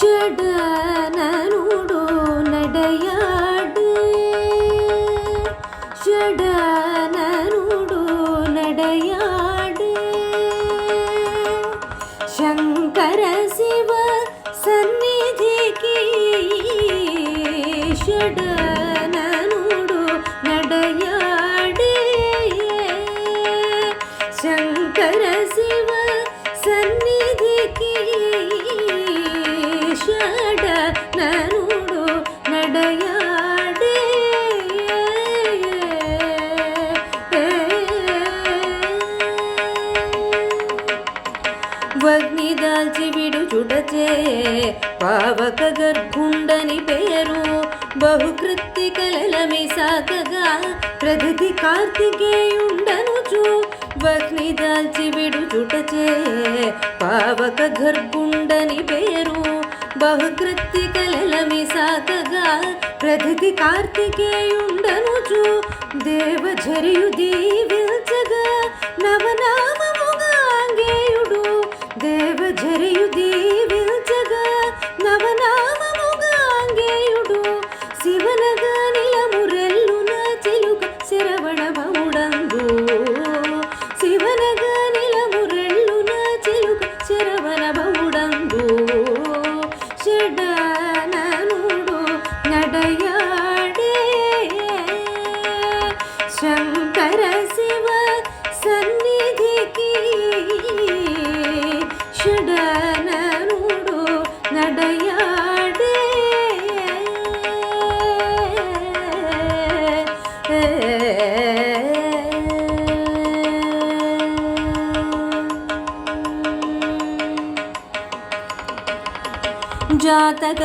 ഷഡനനുടു గర్భుండని పేరు బహుకృత్తి కలలమే సాకగా. ప్రగతి కార్తికేయుండనుచు వహ్ని దాల్చి విడు చుటచే పావక గర్భుండని పేరు బహుకృత్తి కలలమే సాకగా. ప్రగతి కార్తికేయుండనుచు దేవఝరియు దీవిల్చగా నవనామముగా నవనామముగాంగేయుడు దేవఝరియు దీవిల్చగా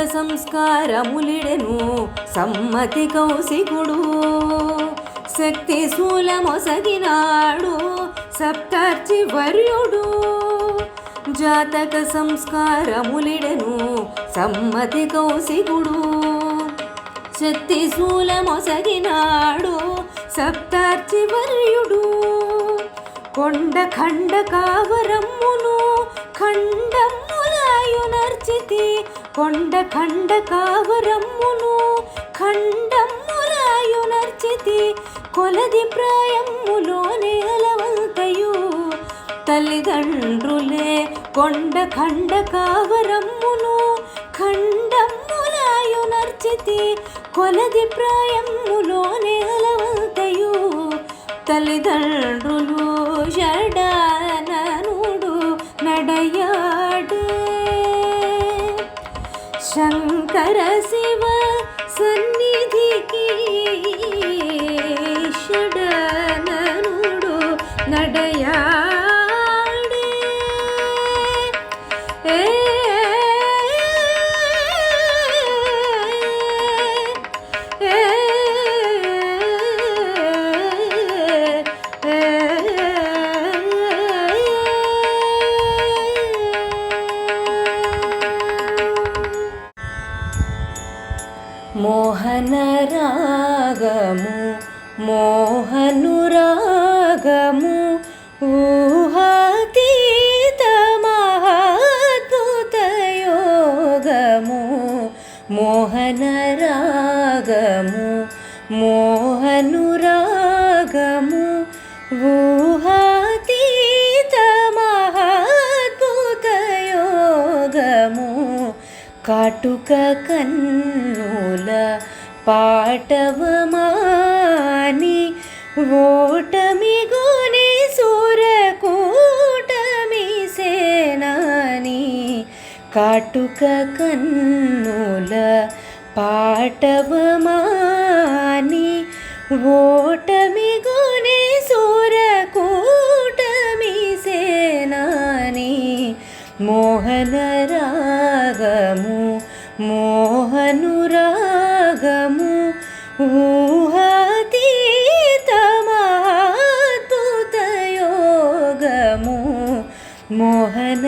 సంస్కారములిడెను సమ్మతి కౌశికుడు. శక్తి శూలమొసగినాడు సప్తార్చి వర్యుడు. జాతక సంస్కారములిడెను సమ్మతి కౌశికుడు. శక్తి శూలమొసగినాడు సప్తార్చి వర్యుడు. కొండ ఖండ కావరమ్మును ఖండమ్ములాయునర్చితి కొండ ఖండ కావరమ్మును ఖండమ్ములాయునర్చితి కొలది ప్రాయమ్ములోనే అలవంతయు తల్లిదండ్రులే కొండ ఖండ కావరమ్మును ఖండమ్ములాయునర్చితి కొలది ప్రాయమ్ములోనే అలవంతయు తల్లిదండ్రులు షడా interesse. మోహనురాగము ఊహాతీత మహాద్భుత యోగము మోహన రాగము ఊహాతీత మహాద్భుత కాటుక కన్నుల పాటవమా ఓటమి గోని సూరకూటమి సేనాని కాటుక కన్నుల పాటవమాని ఓటమి గోని సూరకూటమి సేనాని మోహన రాగము మో మోహన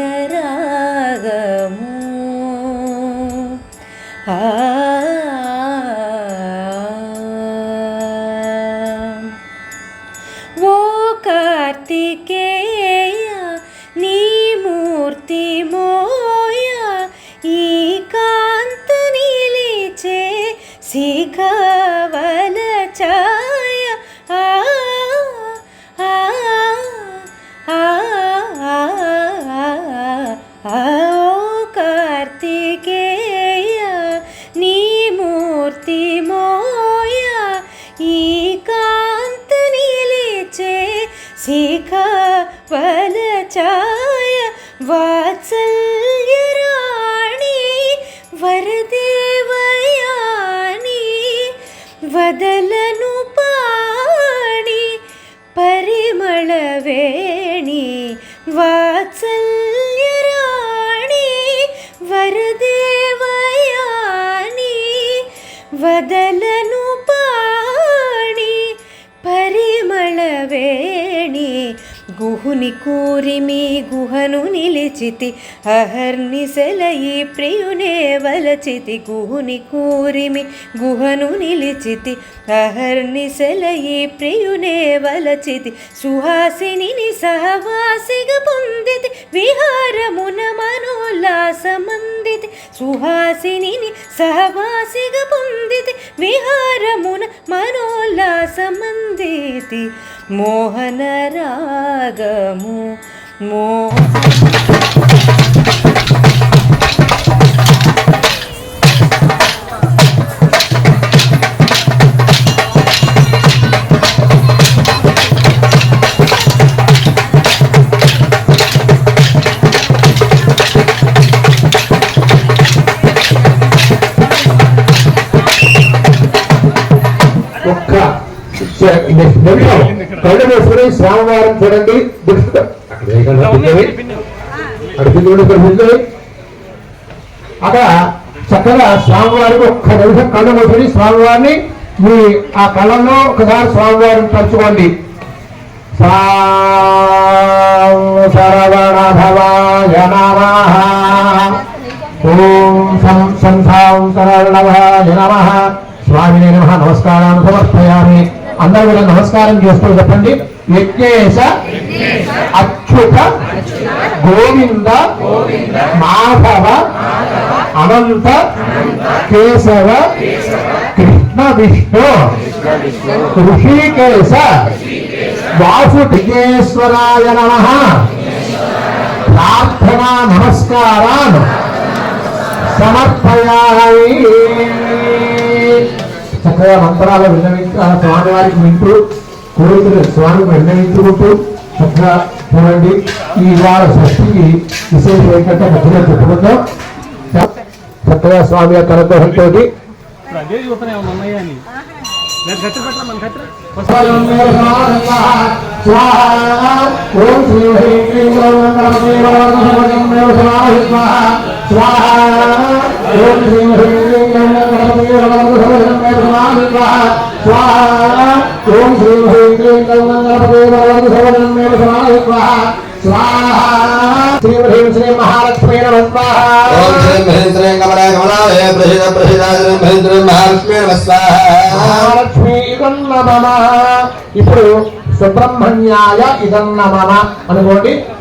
वरदेवयानि वदल గుహుని కూరిమి గుహను నిలిచితి అహర్నిశల ఈ ప్రియునే వలచితి. గుహుని కూరిమి గుహను నిలిచితి అహర్నిశల ఈ ప్రియునే వలచితి. సుహాసిని సహవాసిగా పొందితి విహారమున మనోల్లాసమందితి సుహాసిని సహవాసిగా పొందితి విహారమున మనోల్లాసమందితి మోహన రాగము మోహన నిమిషం కళ్ళు మూసుకుని స్వామివారం చూడండి అక్కడ చక్కగా స్వామివారికి ఒక్క నిమిషం కళ్ళు మూసుకుని స్వామివారిని మీ ఆ కళ్ళలో ఒకసారి స్వామివారిని తలుచుకోండి. ఓం సం సంసాం శరణభాయ నమః. స్వామిని నమః. నమస్కారాన్ని సమర్పయామి. అందరూ కూడా నమస్కారం చేస్తూ చెప్పండి. యజ్ఞేశ అచ్యుత గోవింద మాధవ అనంత కేశవ కృష్ణ విష్ణు ఋషికేశ వాసుదేశ్వరాయ నమ. ప్రార్థనా నమస్కారాన్ సమర్పయామి చక్కగా మంత్రాలు విన్నవించు ఆ స్వామివారికి వింటూ కోరికలు స్వామికి విన్నవించుకుంటూ చక్కగా చూడండి. ఈ వార షష్ఠికి విశేషం ఏంటంటే మధ్యలో చెప్పుకుందాం చక్కగా స్వామి యొక్క అనుగ్రహంతో గట్టి ఓం శ్రీ హ్రీం క్లీం ఓం ఓం శ్రీ హ్రీం క్లీం ఓం శ్రీ హ్రీం క్లీం శ్రీ హ్రీం శ్రీ మహాలక్ష్మీ నమస్కార ఓం మహాలక్ష్మీ నమ స్వాహ మహాలక్ష్మీ ఇప్పుడు సుబ్రహ్మణ్యాయ ఇదం నమ అనుకోండి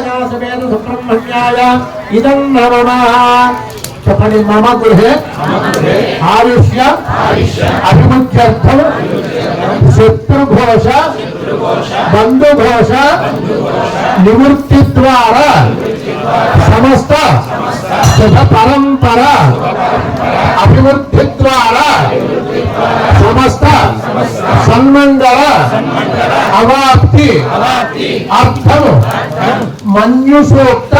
స్వాహా సుబ్రహ్మణ్యాయ ఇదం నమ చెప్పండి మమ గృహే ఆయుష్య అభిముఖ్యర్థం శత్రుఘోష బంధుఘోష నివృత్తి ద్వారా సమస్త శుభ పరంపర అభివృద్ధి ద్వారా సమస్త సన్మంగళ అవాప్తి అర్థం మన్యు సూక్త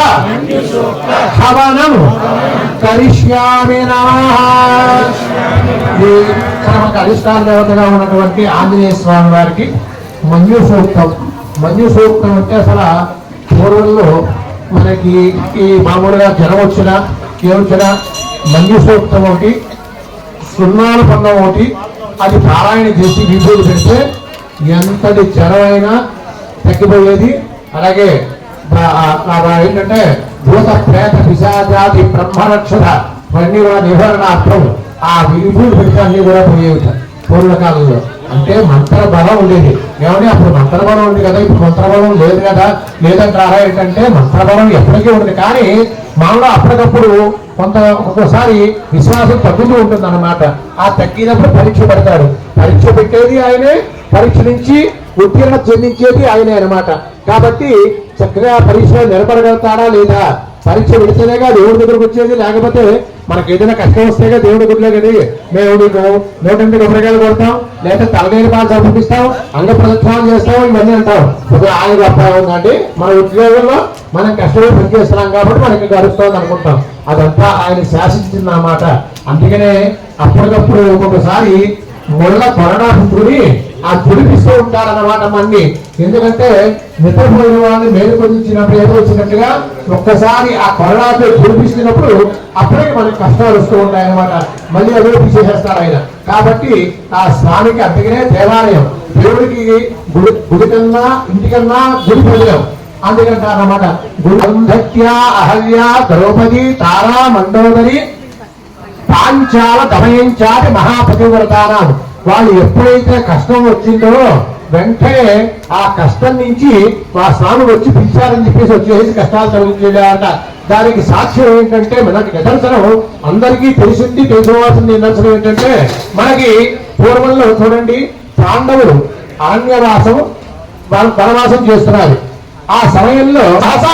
హవనం కరిష్యామి మనకు అధిష్టాన దేవతగా ఉన్నటువంటి ఆంజనేయ స్వామి వారికి మన్యు సూక్తం మన్యు సూక్తం అంటే అసలు పూర్వంలో మనకి ఈ మామూలుగా జ్వరం వచ్చినా ఏమొచ్చినా మన్యు సూక్తం ఒకటి సున్నాలు పన్న ఒకటి అది పారాయణ చేసి విభూతి పెడితే ఎంతటి జ్వరమైనా తగ్గిపోయేది. అలాగే ఏంటంటే భూత ప్రేత పిశాచాది బ్రహ్మరక్షణ ఇవన్నీ కూడా నివారణార్థం ఆ విభూతి పెడితే అన్ని కూడా పోయేవి పూర్వకాలంలో. అంటే మంత్ర బలం ఉండేది. ఏమని అప్పుడు మంత్రబలం ఉంది కదా ఇప్పుడు మంత్రబలం లేదు కదా? లేదంటారా ఏంటంటే మంత్రబలం ఎప్పటికీ ఉంది కానీ మనలో అప్పటికప్పుడు కొంత ఒక్కొక్కసారి విశ్వాసం తగ్గుతూ ఉంటుంది అన్నమాట ఆ తగ్గినప్పుడు పరీక్ష పెడతాడు. పరీక్ష పెట్టేది ఆయనే పరీక్ష నుంచి ఉత్తీర్ణ చెందించేది ఆయనే అనమాట కాబట్టి చక్కగా పరీక్ష నిలబడగలుగుతాడా లేదా? పరీక్ష పెడితేనేగా దేవుడి దగ్గరకు వచ్చేది. లేకపోతే మనకి ఏదైనా కష్టం వస్తేగా దేవుడి గుడిలో కదా మేము నీకు నూటెంటి కొబ్బరికాయలు కొడతాం లేదా తలగైన పాలు సమర్పిస్తాం అంగ ప్రదక్షిణాలు చేస్తాం ఇవన్నీ అంటాం. ఇప్పుడు ఆయన గొప్ప ఉందండి మన ఉద్యోగంలో మనం కష్టపడి పని చేస్తున్నాం కాబట్టి మనకి గడుస్తుంది అనుకుంటాం. అదంతా ఆయన శాసించింది అన్నమాట. అందుకనే అప్పటికప్పుడు ఒక్కొక్కసారి ముళ్ళ కొరణాపుత్రుడి ఆ దుడిపిస్తూ ఉంటారన్నమాట మన్ని. ఎందుకంటే నిద్రపోయిన వాళ్ళని మేలుకొల్చినప్పుడు ఏదో వచ్చినట్టుగా ఒక్కసారి ఆ కొరణాతో దుడిపిస్తున్నప్పుడు అప్పుడే మనకి కష్టాలు వస్తూ ఉంటాయన్నమాట. మళ్ళీ అదే తీసేసేస్తారు ఆయన. కాబట్టి ఆ స్వామికి అందుకనే దేవాలయం. దేవుడికి గుడి గుడికన్నా ఇంటికన్నా గుడి పొందడం అందుకంటారన్నమాట. గుడి అహల్య ద్రౌపది తారా మండోదరి పాంచాల దమయంచాటి మహాపతివ్రతానం వాళ్ళు ఎప్పుడైతే కష్టం వచ్చిందో వెంటనే ఆ కష్టం నుంచి మా స్వామి వచ్చి పిలిచారని చెప్పేసి వచ్చేసి కష్టాలు తొలగించేట దానికి సాక్ష్యం ఏంటంటే మనకి నిదర్శనం అందరికీ తెలిసింది తెలుసుకోవాల్సిన నిదర్శనం ఏంటంటే మనకి పూర్వంలో చూడండి పాండవులు అరణ్యవాసం వాళ్ళు వనవాసం చేస్తున్నారు. ఆ సమయంలో సహసా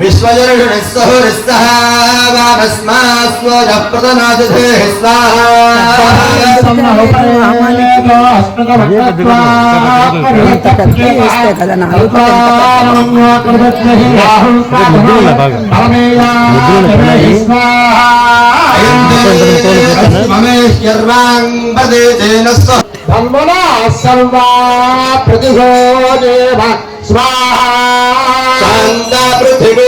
వృత్రః దస్మహాత విశ్వావసోనే ఆభరాత్మన్నాః స్వాహా. విశ్వజరుణిస్సహురిస్సహ వామస్మాస్వజ ప్రదనాదిధే స్వాహ ధన్మనా సర్వా ప్రతిభో దేవ స్వాహా. పృథివీ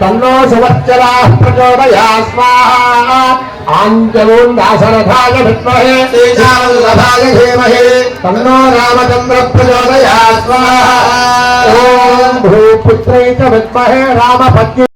तन्नो सुवच्चराः प्रचोदयास्माः। आञ्जलोन् दासरथाय विद्महे तेजावल्लभाय धीमहे तन्नो रामचन्द्र प्रचोदयास्माः ॐ भूपुत्रे च विद्महे रामपत्नी